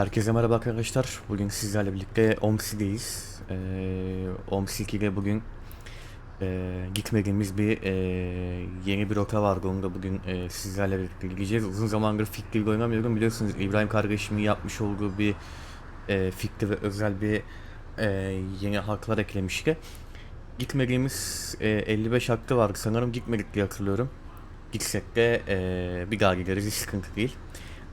Herkese merhaba arkadaşlar. Bugün sizlerle birlikte OMSI'deyiz. Ee, OMSI 2'de bugün e, gitmediğimiz bir e, yeni bir rota vardı. Onu da bugün e, sizlerle birlikte gideceğiz. Uzun zamandır fikri oynamıyorum. Biliyorsunuz İbrahim kardeşimin yapmış olduğu bir e, fikri ve özel bir e, yeni haklar eklemişti. Gitmediğimiz e, 55 hakkı vardı. Sanırım gitmedik diye hatırlıyorum. Gitsek de e, bir daha gideriz. Hiç sıkıntı değil.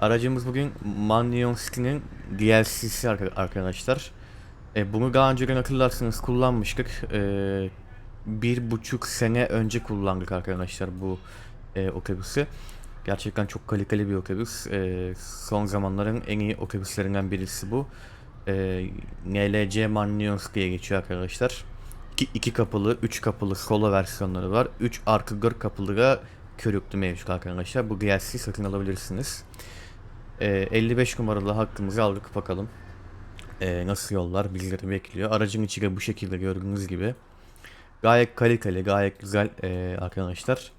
Aracımız bugün Mannion City'nin DLC'si arka- arkadaşlar. E, bunu daha önceden hatırlarsınız kullanmıştık. E, bir buçuk sene önce kullandık arkadaşlar bu e, otobüsü. Gerçekten çok kaliteli bir otobüs. E, son zamanların en iyi otobüslerinden birisi bu. E, NLC Mannions diye geçiyor arkadaşlar. İki, iki kapılı, üç kapılı solo versiyonları var. 3 artı 4 kapılı da körüklü mevcut arkadaşlar. Bu DLC satın alabilirsiniz. Ee, 55 numaralı hakkımızı aldık bakalım. Ee, nasıl yollar bizleri bekliyor. Aracın içi de bu şekilde gördüğünüz gibi. Gayet kaliteli, gayet güzel ee, arkadaşlar.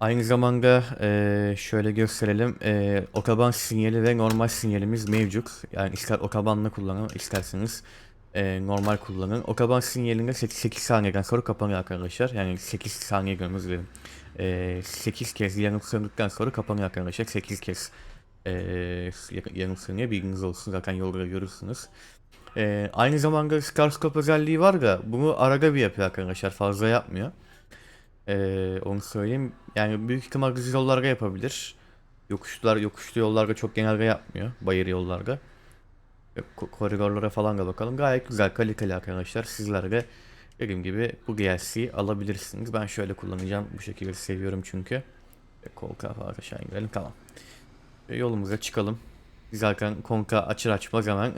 Aynı zamanda ee, şöyle gösterelim. Ee, otoban sinyali ve normal sinyalimiz mevcut. Yani ister otobanla kullanın, isterseniz ee, normal kullanın. Otoban sinyalinde 8, 8 saniyeden sonra kapanıyor arkadaşlar. Yani 8 saniye görmemiz verin. Ee, 8 kez yanıt söndükten sonra kapanıyor arkadaşlar. 8 kez ee, yanıt sönüyor. Bilginiz olsun. Zaten yolda görürsünüz. Ee, aynı zamanda Starscope özelliği var da bunu arada bir yapıyor arkadaşlar. Fazla yapmıyor. Ee, onu söyleyeyim. Yani büyük ihtimal düz yollarda yapabilir. Yokuşlar, yokuşlu yollarda çok genelde yapmıyor. Bayır yollarda. Ko- koridorlara falan da bakalım. Gayet güzel, kaliteli arkadaşlar. Sizler de dediğim gibi bu DLC'yi alabilirsiniz. Ben şöyle kullanacağım. Bu şekilde seviyorum çünkü. Ve Kolka falan aşağı indirelim. Tamam. Ve yolumuza çıkalım. Zaten konka açır açmaz hemen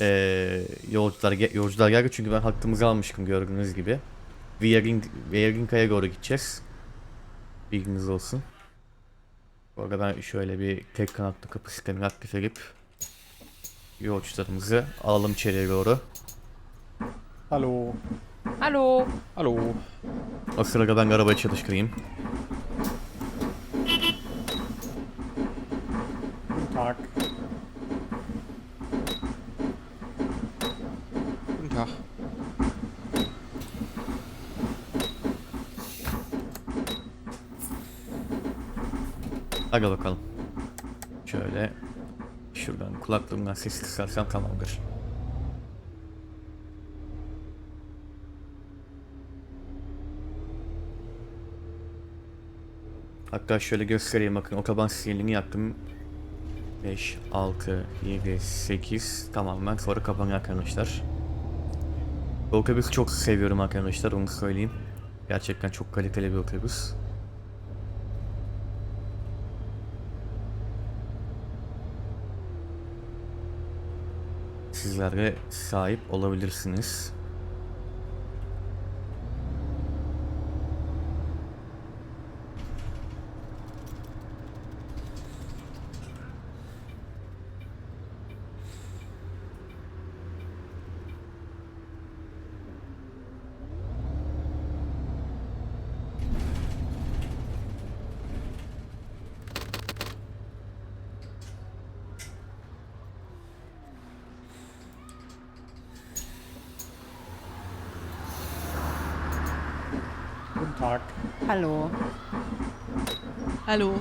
eee yolcular, yolcular geldi çünkü ben hakkımızı almıştım gördüğünüz gibi. Vierinka'ya doğru gideceğiz. Bilginiz olsun. Bu arada ben şöyle bir tek kanatlı kapı sistemini aktif edip yolcularımızı alalım içeriye doğru. Hallo. Hallo. Hallo. O sırada ben arabayı çalıştırayım. Guten Tag. Guten Tag. Hadi bakalım. Şöyle şuradan kulaklığımdan ses kısarsam tamamdır. Hatta şöyle göstereyim bakın otoban sinyalini yaktım. 5, 6, 7, 8 tamamen sonra kapanıyor arkadaşlar. Bu otobüsü çok seviyorum arkadaşlar onu söyleyeyim. Gerçekten çok kaliteli bir otobüs. Sizler de sahip olabilirsiniz. Guten Tag. Hallo. Hallo.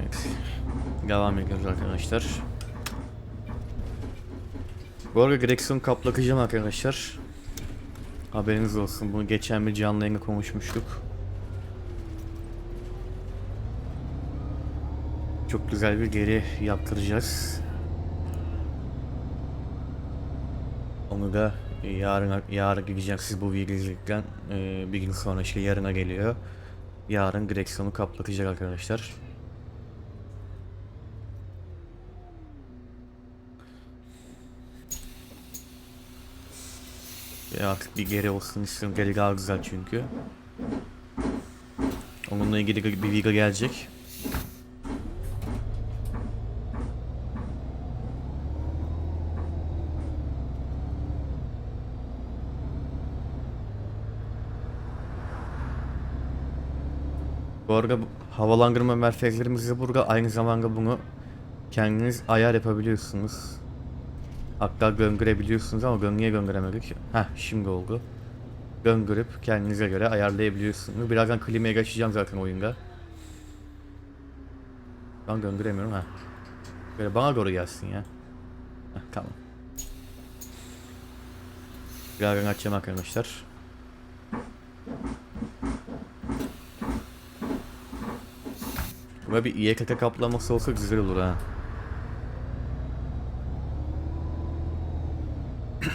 Evet. Devam ediyoruz arkadaşlar. Bu arada direksiyon kaplatacağım arkadaşlar. Haberiniz olsun. Bunu geçen bir canlı yayında konuşmuştuk. Çok güzel bir geri yaptıracağız. Onu da yarın yarın gideceğim siz bu videoyu izledikten e, bir gün sonra işte yarına geliyor. Yarın direksiyonu kaplatacak arkadaşlar. Ya artık bir geri olsun istiyorum. Geri daha güzel çünkü. Onunla ilgili bir video gelecek. Bu arada havalandırma merkezlerimizde burada aynı zamanda bunu kendiniz ayar yapabiliyorsunuz. Hatta göndürebiliyorsunuz ama göngüye gönderemedik. Heh şimdi oldu. Göndürüp kendinize göre ayarlayabiliyorsunuz. Birazdan klimaya geçeceğim zaten oyunda. Ben gönderemiyorum ha. Böyle bana doğru gelsin ya. Heh, tamam. Birazdan açacağım arkadaşlar. Böyle bir İEKT kaplaması olsa güzel olur ha.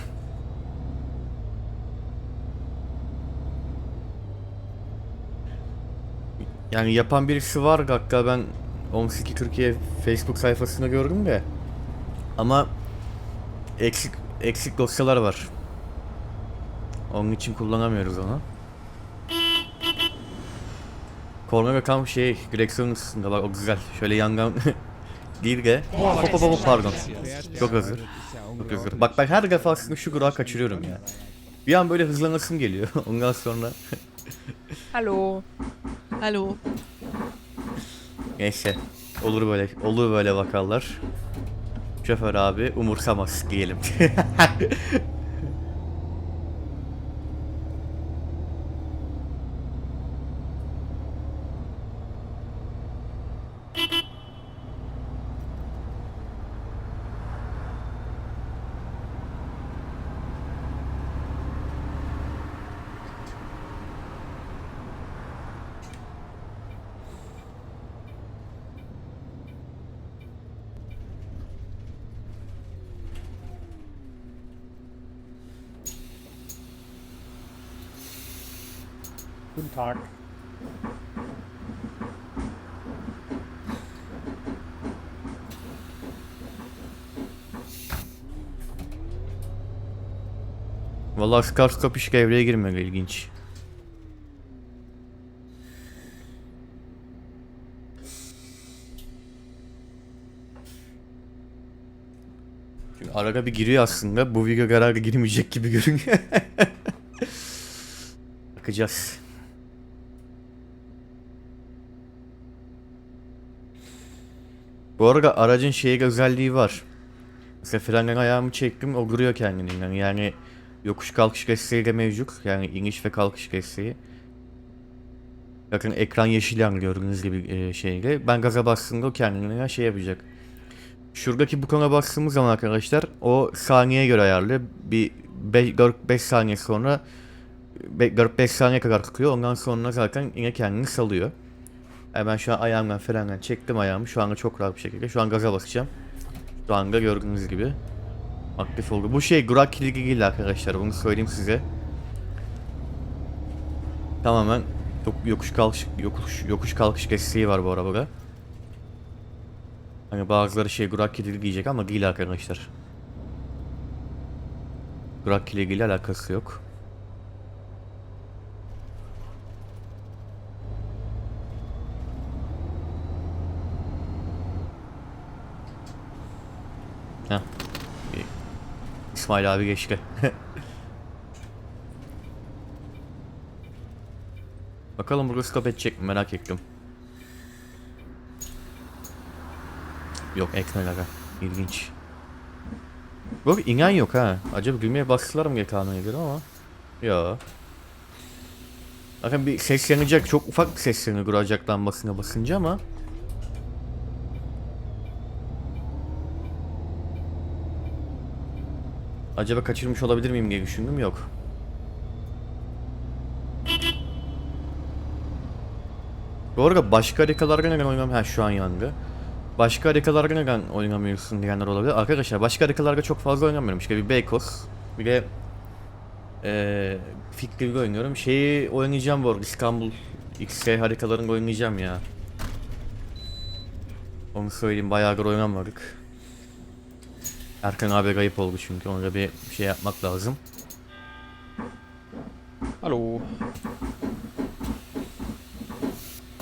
Yani yapan birisi var hatta ben 12 Türkiye Facebook sayfasında gördüm de. Ama eksik eksik dosyalar var. Onun için kullanamıyoruz onu. Korna tam şey direksiyonun üstünde bak o güzel. Şöyle yandan değil de. Hop hop hop pardon. Çok özür. Çok özür. Bak ben her defasında şu durağı kaçırıyorum ya. Bir an böyle hızlanasım geliyor. Ondan sonra Hallo. Hallo. Neyse. Olur böyle olur böyle vakalar. Şoför abi umursamaz diyelim. Guten Tag. Vallahi Scars kapış devreye girmedi ilginç. Çünkü arada bir giriyor aslında. Bu video kararı girmeyecek gibi görünüyor. Bakacağız. Bu arada aracın şey özelliği var. Mesela frenden ayağımı çektim o duruyor kendiliğinden. Yani yokuş kalkış desteği de mevcut. Yani iniş ve kalkış desteği. Bakın ekran yeşil yan gördüğünüz gibi e, şeyle. Ben gaza bastığımda o kendiliğinden şey yapacak. Şuradaki butona bastığımız zaman arkadaşlar o saniyeye göre ayarlı. Bir 5 saniye sonra 4-5 saniye kadar tutuyor. Ondan sonra zaten yine kendini salıyor. Yani ben şu an ayağımdan frenden çektim ayağımı. Şu anda çok rahat bir şekilde. Şu an gaza basacağım. Şu anda gördüğünüz gibi aktif oldu. Bu şey Gurak kilidi değil arkadaşlar. Bunu söyleyeyim size. Tamamen yok, yokuş kalkış yokuş yokuş kalkış desteği var bu arabada. Hani bazıları şey Gurak kilidi diyecek ama değil arkadaşlar. Gurak kilidiyle alakası yok. İsmail abi geçti. Bakalım burada stop edecek mi merak ettim. Yok ekmel aga. İlginç. Bu inen yok ha. Acaba gülmeye bastılar mı GTA'na göre ama. Ya. Bakın bir seslenecek çok ufak bir seslenir duracak lambasına basınca ama. Acaba kaçırmış olabilir miyim diye düşündüm yok. Bu arada başka haritalarda neden oynamam? Ha şu an yandı. Başka haritalarda neden oynamıyorsun diyenler olabilir. Arkadaşlar başka haritalarda çok fazla oynamıyorum. İşte bir Beykoz, bir de eee Fikri oynuyorum. Şeyi oynayacağım bu arada İstanbul XS haritalarını oynayacağım ya. Onu söyleyeyim bayağıdır oynamadık. Erkan abi kayıp oldu çünkü ona bir şey yapmak lazım. Hallo.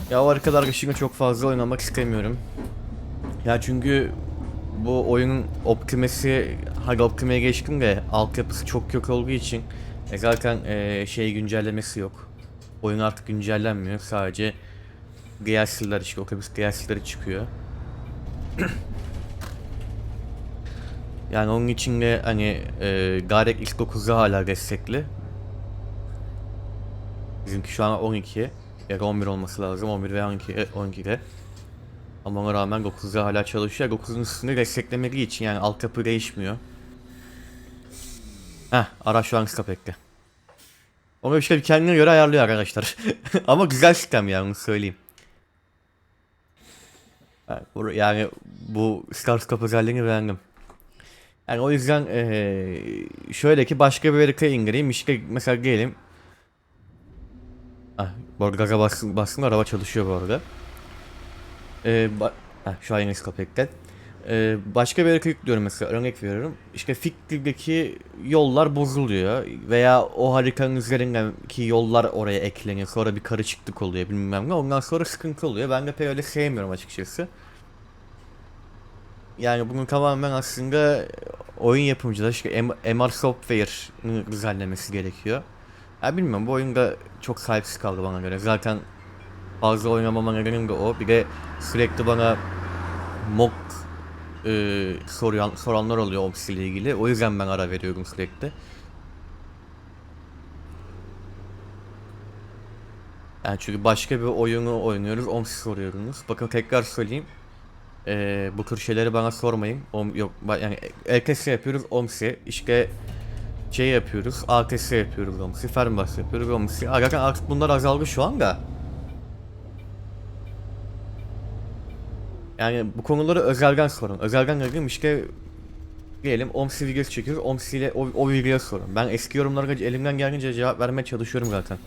Ya o arkadaşlar şimdi çok fazla oynamak istemiyorum. Ya çünkü bu oyunun optimesi, hadi optimeye geçtim de altyapısı çok kötü olduğu için e zaten e, şey güncellemesi yok. Oyun artık güncellenmiyor sadece DLC'ler işte otobüs DLC'leri çıkıyor. yani onun için de hani e, Garek X9'da hala destekli. Bizimki şu an 12. Ya da 11 olması lazım. 11 veya 12, 12'de. Ama ona rağmen 9'da hala çalışıyor. 9'un üstünde desteklemediği için yani altyapı değişmiyor. Heh, araç şu an Skapek'te. Onu işte kendine göre ayarlıyor arkadaşlar. Ama güzel sistem yani onu söyleyeyim. Yani bu- Yani bu Starscope özelliğini beğendim. Yani o yüzden eee, şöyle ki başka bir harita indireyim. İşte mesela gelelim. Ah, bu arada gaza bastım, bastım araba çalışıyor bu arada. Ee, ba- Heh, şu an yine Skopek'ten. Ee, başka bir harita yüklüyorum mesela örnek veriyorum. İşte Fikri'deki yollar bozuluyor veya o haritanın üzerindeki yollar oraya ekleniyor. Sonra bir karışıklık oluyor bilmem ne. Ondan sonra sıkıntı oluyor. Ben de pek öyle sevmiyorum açıkçası. Yani bunun tamamen aslında oyun yapımcıları işte MR Software'ın düzenlemesi gerekiyor. Ya bilmiyorum bu oyunda çok sahipsiz kaldı bana göre. Zaten fazla oynamama nedenim de o. Bir de sürekli bana mock e, soruyan, soranlar oluyor Ops ile ilgili. O yüzden ben ara veriyorum sürekli. Yani çünkü başka bir oyunu oynuyoruz, Oms soruyorsunuz. Bakın tekrar söyleyeyim. E, bu tür şeyleri bana sormayın. Om, yok yani LKS yapıyoruz, Omsi. İşte şey yapıyoruz, ATS yapıyoruz Omsi, Fermbas yapıyoruz Omsi. Zaten artık bunlar azaldı şu anda. Yani bu konuları özelden sorun. Özelden dediğim işte diyelim OMSI videosu çekiyoruz. OMSI ile o, o videoya sorun. Ben eski yorumlara elimden geldiğince cevap vermeye çalışıyorum zaten.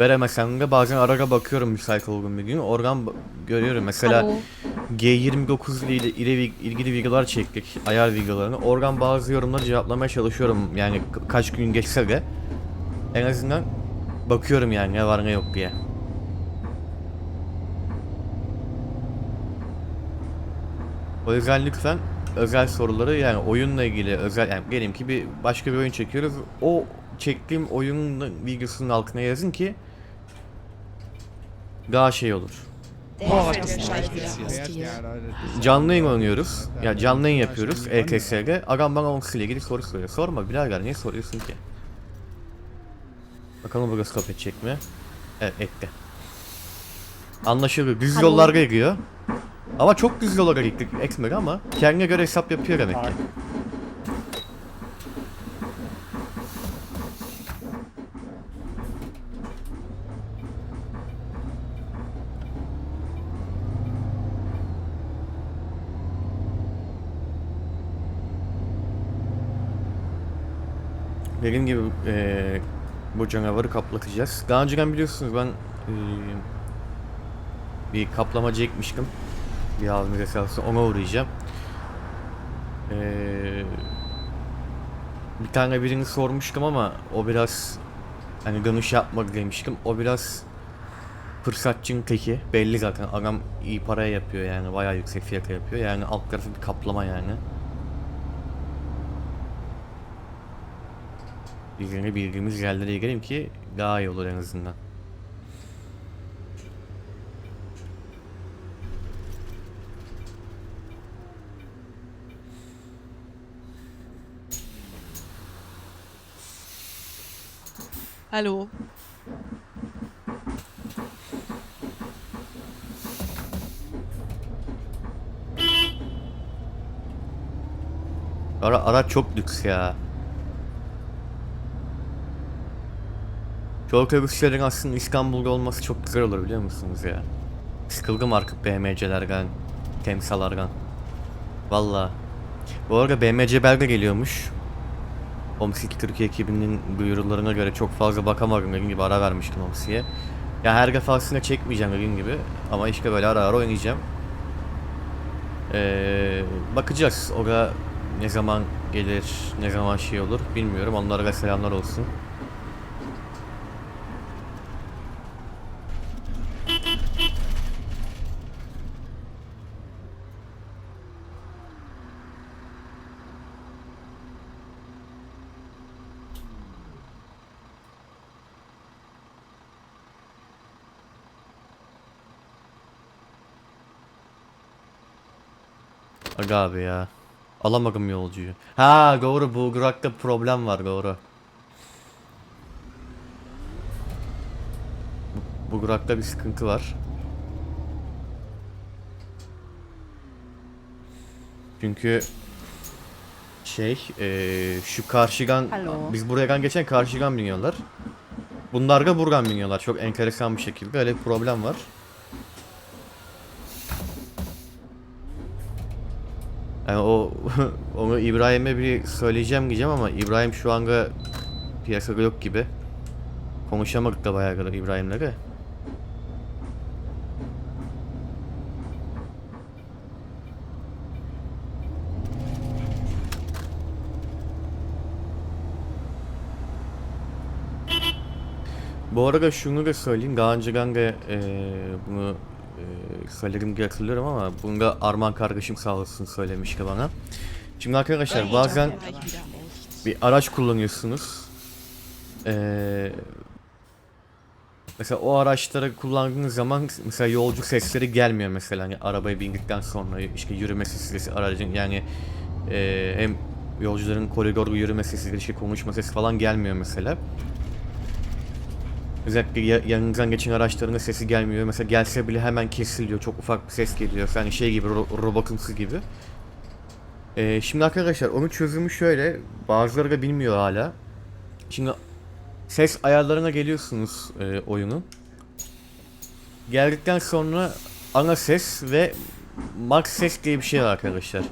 Veremesem de bazen arada bakıyorum müsait olduğum bir gün. Oradan ba- görüyorum. Mesela Hallo. G29 ile, ile ilgili videolar çektik. Ayar videolarını. Oradan bazı yorumları cevaplamaya çalışıyorum. Yani ka- kaç gün geçse de. En azından bakıyorum yani ne var ne yok diye. O yüzden lütfen özel soruları yani oyunla ilgili özel yani diyelim ki bir başka bir oyun çekiyoruz. O çektiğim oyunun videosunun altına yazın ki daha şey olur. Canlı yayın oynuyoruz. Ya canlı yayın yapıyoruz EKS'de. Agam bana Onks ile ilgili soru soruyor. Sorma birader niye soruyorsun ki? Bakalım bu göz edecek mi? Evet etti. Anlaşılıyor. Düz yollarda gidiyor. Ama çok düz yollara gittik Ekmek ama kendine göre hesap yapıyor demek ki. Dediğim gibi eee, bu canavarı kaplatacağız. Daha önceden biliyorsunuz ben eee, bir kaplama çekmiştim. Bir abimiz esası ona uğrayacağım. Eee, bir tane birini sormuştum ama o biraz hani dönüş yapmak demiştim. O biraz fırsatçının teki. Belli zaten adam iyi paraya yapıyor yani bayağı yüksek fiyata yapıyor. Yani alt tarafı bir kaplama yani. Birbirine bildiğimiz yerlere girelim ki daha iyi olur en azından. Hallo. Ara araç çok lüks ya. Şu aslında İstanbul'da olması çok güzel olur biliyor musunuz ya? Sıkıldım artık BMC'lerden, temsalardan. Valla. Bu arada BMC belge geliyormuş. Omsik Türkiye ekibinin duyurularına göre çok fazla bakamadım dediğim gibi ara vermiştim Omsik'e. Ya her defasında çekmeyeceğim dediğim gibi ama işte böyle ara ara oynayacağım. Ee, bakacağız. O da ne zaman gelir, ne zaman şey olur bilmiyorum. Onlara da selamlar olsun. Aga abi ya. Alamadım yolcuyu. Ha doğru Bulgurak'ta problem var doğru. Bu- Bulgurak'ta bir sıkıntı var. Çünkü şey eee, şu karşıgan Alo. biz buraya geçen karşıgan biniyorlar. Bunlar da buradan biniyorlar. Çok enteresan bir şekilde öyle bir problem var. Yani o onu İbrahim'e bir söyleyeceğim diyeceğim ama İbrahim şu anda piyasada yok gibi. Konuşamadık da bayağı kadar İbrahim'le de. Bu arada şunu da söyleyeyim. Daha önceden de eee, bunu eee söyledim diye hatırlıyorum ama bunu da Arman kardeşim sağ olsun söylemişti bana. Şimdi arkadaşlar bazen bir araç kullanıyorsunuz. Eee mesela o araçları kullandığınız zaman mesela yolcu sesleri gelmiyor mesela hani arabaya bindikten sonra işte yürüme sesi aracın yani eee, hem yolcuların koridorda yürüme sesi işte konuşma sesi falan gelmiyor mesela. Özellikle ya- yanınızdan geçen araçların sesi gelmiyor. Mesela gelse bile hemen kesiliyor. Çok ufak bir ses geliyor. Yani şey gibi, ro- robotumsu gibi. Ee, şimdi arkadaşlar onun çözümü şöyle. Bazıları da bilmiyor hala. Şimdi ses ayarlarına geliyorsunuz e, oyunun. Geldikten sonra ana ses ve max ses diye bir şey var arkadaşlar.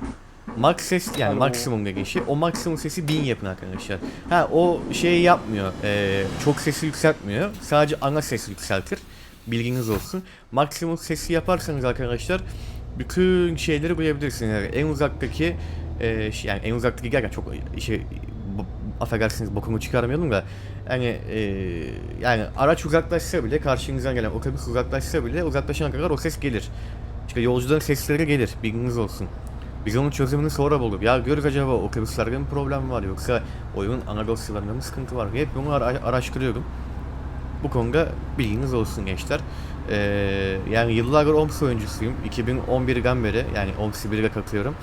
Max ses yani Alo. maksimum dediği şey. O maksimum sesi 1000 yapın arkadaşlar. Ha o şeyi yapmıyor. e, çok sesi yükseltmiyor. Sadece ana sesi yükseltir. Bilginiz olsun. Maksimum sesi yaparsanız arkadaşlar bütün şeyleri duyabilirsiniz. Yani en uzaktaki e, şey- yani en uzaktaki gerçekten çok şey affedersiniz bokumu çıkarmayalım da yani e, yani araç uzaklaşsa bile karşınızdan gelen otobüs uzaklaşsa bile uzaklaşana kadar o ses gelir. İşte yolcuların sesleri gelir. Bilginiz olsun. Biz onun çözümünü sonra bulduk. Ya görürüz acaba otobüslerde mi problem var yoksa oyunun ana dosyalarında mı sıkıntı var? Hep bunu ara- araştırıyorum. Bu konuda bilginiz olsun gençler. Ee, yani yıllardır OMS oyuncusuyum. 2011'den beri yani OMS 1'e katılıyorum.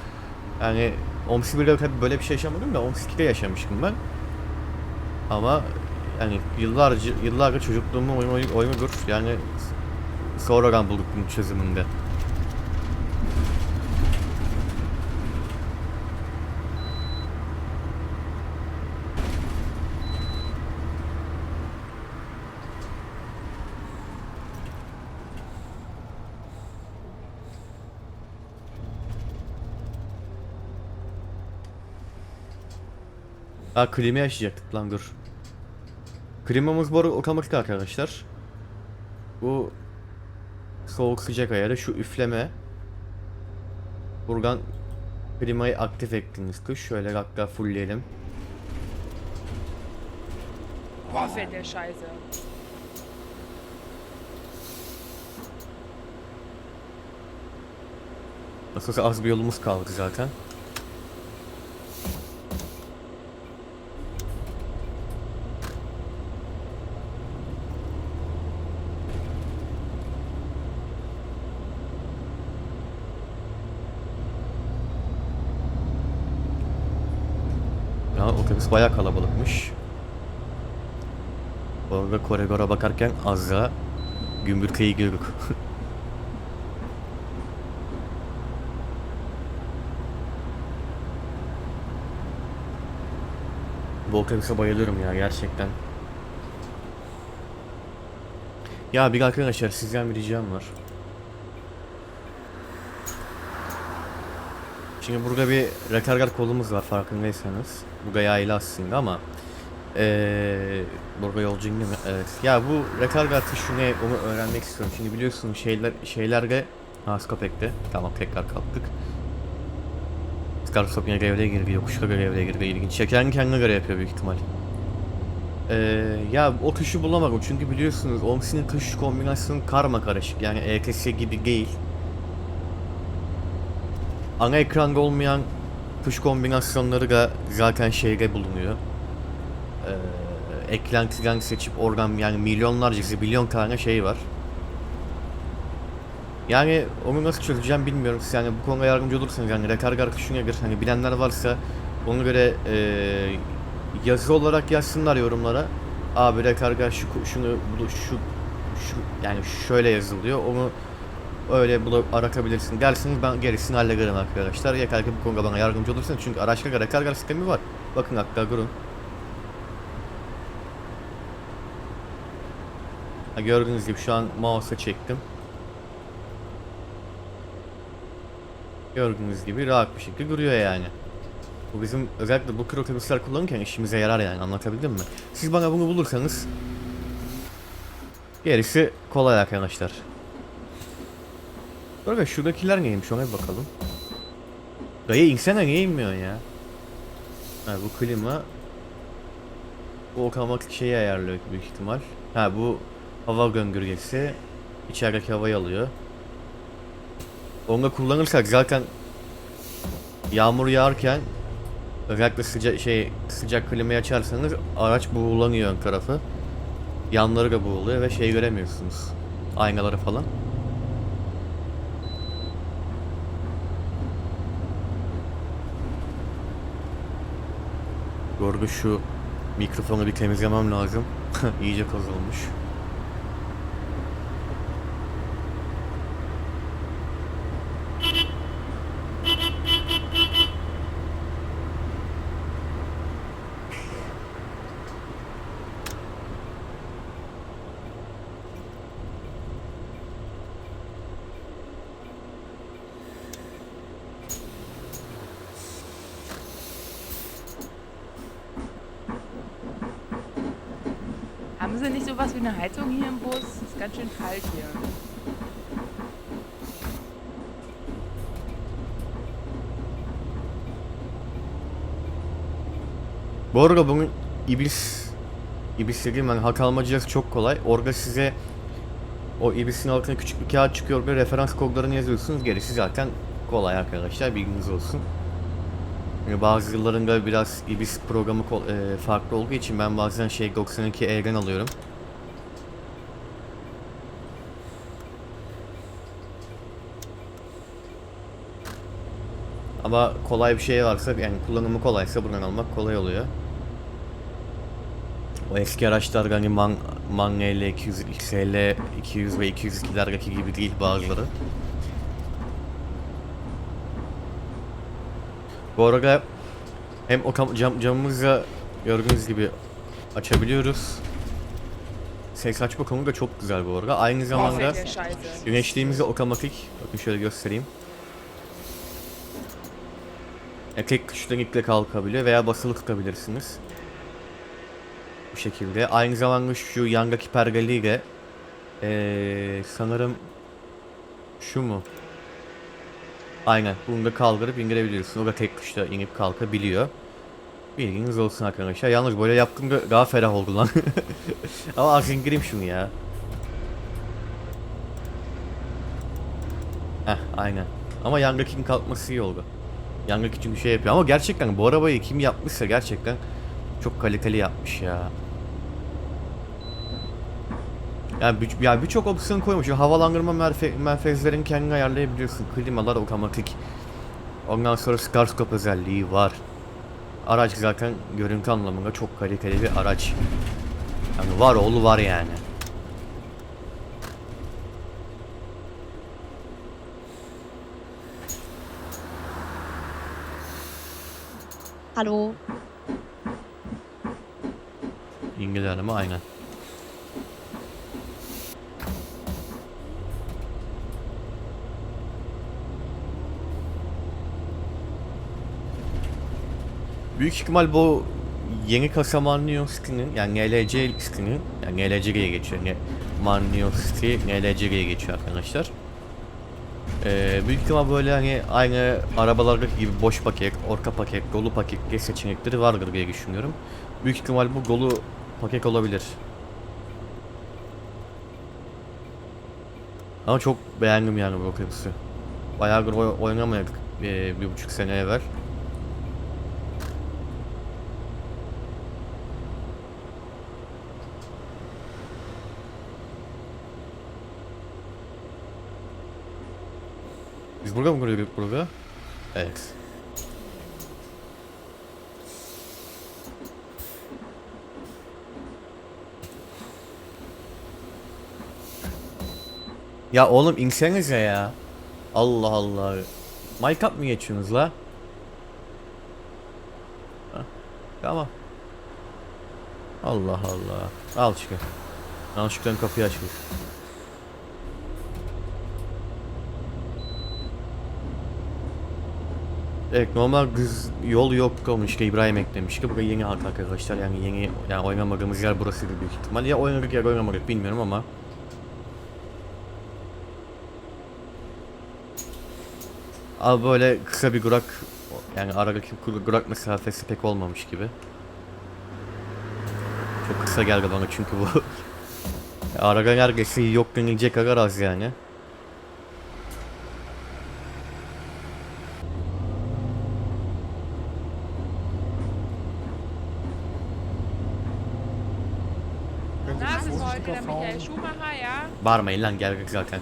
Yani OMS 1'de tabii böyle bir şey yaşamadım da OMS 2'de yaşamıştım ben. Ama yani yıllarca yıllarca çocukluğumun oyunu, oyunu, oyunudur. Yani sonradan bulduk bunun çözümünde. Ha klimayı açacaktık lan dur. Klimamız bu otomatik arkadaşlar. Bu soğuk sıcak ayarı şu üfleme. Buradan klimayı aktif ettiğiniz kış. Şöyle hatta fullleyelim. Fällt der Scheiße. Nasılsa az bir yolumuz kaldı zaten. Ya otobüs bayağı kalabalıkmış. Bu arada koridora bakarken az daha gümbürteyi gördük. Bu otobüse bayılıyorum ya gerçekten. Ya bir arkadaşlar sizden bir ricam var. Şimdi burada bir retargar kolumuz var farkındaysanız. Bu da yaylı aslında ama ee, burada yolcu indi mi? Evet. Ya bu retargar tuşu ne onu öğrenmek istiyorum. Şimdi biliyorsunuz şeyler şeylerde ha Skopek'te. Tamam tekrar kalktık. Scarf yine görevlere girdi, yokuşta görevlere girdi. İlginç. Şekerin kendine göre yapıyor büyük ihtimal. Ee, ya o tuşu bulamadım çünkü biliyorsunuz OMS'nin tuş kombinasyonu karma karışık. Yani ETS gibi değil. Ana ekranda olmayan tuş kombinasyonları da zaten şeyde bulunuyor. Ee, eklentiden seçip oradan yani milyonlarca, milyon tane şey var. Yani onu nasıl çözeceğim bilmiyorum. Siz yani bu konuda yardımcı olursanız yani rekarga akışına göre hani bilenler varsa ona göre eee yazı olarak yazsınlar yorumlara. Abi rekarga şu şunu şu şu yani şöyle yazılıyor. Onu öyle bulup aratabilirsin dersiniz ben gerisini hallederim arkadaşlar. Yeter ki bu konuda bana yardımcı olursanız çünkü araçta rekarga sistemi var. Bakın hatta durun. Ha, gördüğünüz gibi şu an mouse'a çektim. Gördüğünüz gibi rahat bir şekilde duruyor yani. Bu bizim özellikle bu kır otobüsler kullanırken işimize yarar yani anlatabildim mi? Siz bana bunu bulursanız gerisi kolay arkadaşlar. Böyle şuradakiler neymiş ona bir bakalım. Dayı insene niye inmiyor ya? Ha bu klima bu okamak şeyi ayarlıyor büyük ihtimal. Ha bu hava göngürgesi içerideki havayı alıyor. Onu kullanırsak zaten yağmur yağarken özellikle sıcak şey sıcak klimayı açarsanız araç buğulanıyor ön tarafı. Yanları da buğuluyor ve şey göremiyorsunuz. Aynaları falan. Arada şu mikrofonu bir temizlemem lazım. İyice toz Heizung hier im Bus? Ist ganz schön kalt hier. Bu arada bunun iblis iblis dediğim yani hak almacası çok kolay. Orada size o ibisin altına küçük bir kağıt çıkıyor ve referans kodlarını yazıyorsunuz. Gerisi zaten kolay arkadaşlar bilginiz olsun. Yani bazı yıllarında biraz ibis programı e, farklı olduğu için ben bazen şey 92 E'den alıyorum. Ama kolay bir şey varsa yani kullanımı kolaysa buradan almak kolay oluyor. O eski araçlar hani Man, Man LL 200, XL 200 ve 202'lerdeki gibi değil bazıları. Bu arada hem o cam, camımızı gördüğünüz gibi açabiliyoruz. Ses açma konu da çok güzel bu arada. Aynı zamanda güneşliğimizi otomatik. Bakın şöyle göstereyim. Ya tek tuşla ilkle kalkabiliyor veya basılı tutabilirsiniz. Bu şekilde. Aynı zamanda şu yandaki pergeliyle ee, sanırım şu mu? Aynen. Bunu da kaldırıp indirebiliyorsun. O da tek tuşla inip kalkabiliyor. Bilginiz olsun arkadaşlar. Yalnız böyle yaptığımda daha ferah oldu lan. Ama az indireyim şunu ya. Heh aynen. Ama yandakinin kalkması iyi oldu. Yandaki çünkü şey yapıyor. Ama gerçekten bu arabayı kim yapmışsa gerçekten çok kaliteli yapmış ya. Yani bir, yani birçok opsiyon koymuş. Havalandırma merfe, menfezlerini kendin ayarlayabiliyorsun. Klimalar otomatik. Ondan sonra Starscope özelliği var. Araç zaten görüntü anlamında çok kaliteli bir araç. Yani var oğlu var yani. Hallo. İngiliz hanımı aynen. Büyük ihtimal bu yeni kasa Manlio City'nin yani NLC City'nin yani NLC diye geçiyor. Ne, Manlio City NLC geçiyor arkadaşlar. Ee, büyük ihtimal böyle hani aynı arabalardaki gibi boş paket, orta paket, dolu paket diye seçenekleri vardır diye düşünüyorum. Büyük ihtimal bu dolu paket olabilir. Ama çok beğendim yani bu otobüsü. Bayağıdır oy- oynamayadık ee, bir buçuk sene evvel. Biz burada mı kuruyorduk burada? Evet. Ya oğlum insenize ya. Allah Allah. Mic up mı geçiyorsunuz la? Hah, Tamam. Allah Allah. Al çıkar. Al çıkar kapıyı açmış. Evet normal düz yol yok olmuş ki İbrahim eklemiş ki buraya yeni halk arkadaşlar yani yeni yani oynamadığımız yer burasıydı büyük ihtimal. Ya oynadık ya oynamadık bilmiyorum ama. Abi böyle kısa bir durak yani aradaki durak mesafesi pek olmamış gibi. Çok kısa geldi bana çünkü bu. Arada neredeyse yok denilecek kadar az yani Bağırmayın lan zaten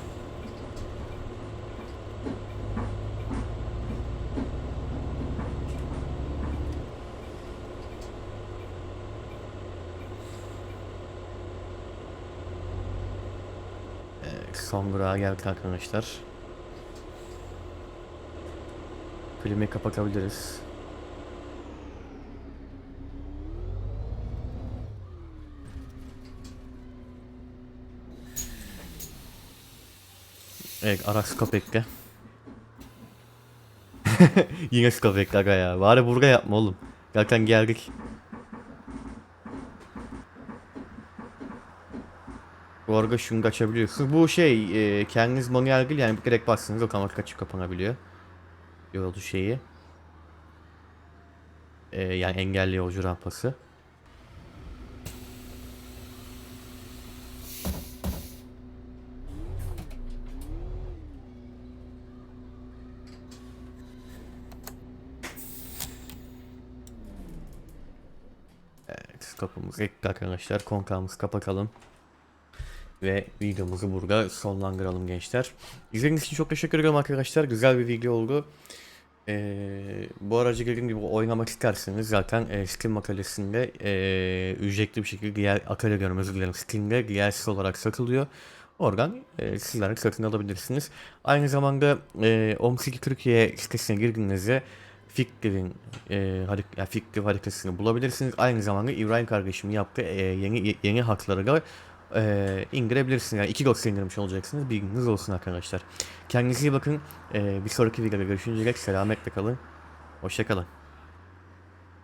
Evet, son durağa geldik arkadaşlar. Klimayı kapatabiliriz. Evet araç köpekle. Yine köpek aga ya. Bari burga yapma oğlum. Zaten geldik. Bu arada şunu kaçabiliyorsunuz. Bu şey e, kendiniz manuel değil yani direkt bastığınız otomatik kaçıp kapanabiliyor. Yolcu şeyi. E, yani engelli yolcu rampası. Kapımız arkadaşlar. Konkağımız kapatalım. Ve videomuzu burada sonlandıralım gençler. İzlediğiniz için çok teşekkür ederim arkadaşlar. Güzel bir video oldu. Ee, bu aracı dediğim gibi oynamak isterseniz zaten e, Steam makalesinde e, ücretli bir şekilde diğer akale diyorum özür dilerim Steam'de DLC olarak satılıyor. Oradan e, sizler satın alabilirsiniz. Aynı zamanda e, Omsiki Türkiye sitesine girdiğinizde Fikir'in e, harik yani Fikir haritasını bulabilirsiniz. Aynı zamanda İbrahim kardeşim yaptığı e, yeni yeni hakları da e, indirebilirsiniz. Yani iki dosya indirmiş olacaksınız. Bilginiz olsun arkadaşlar. Kendinize iyi bakın. E, bir sonraki videoda görüşünceye dek selametle kalın. Hoşçakalın.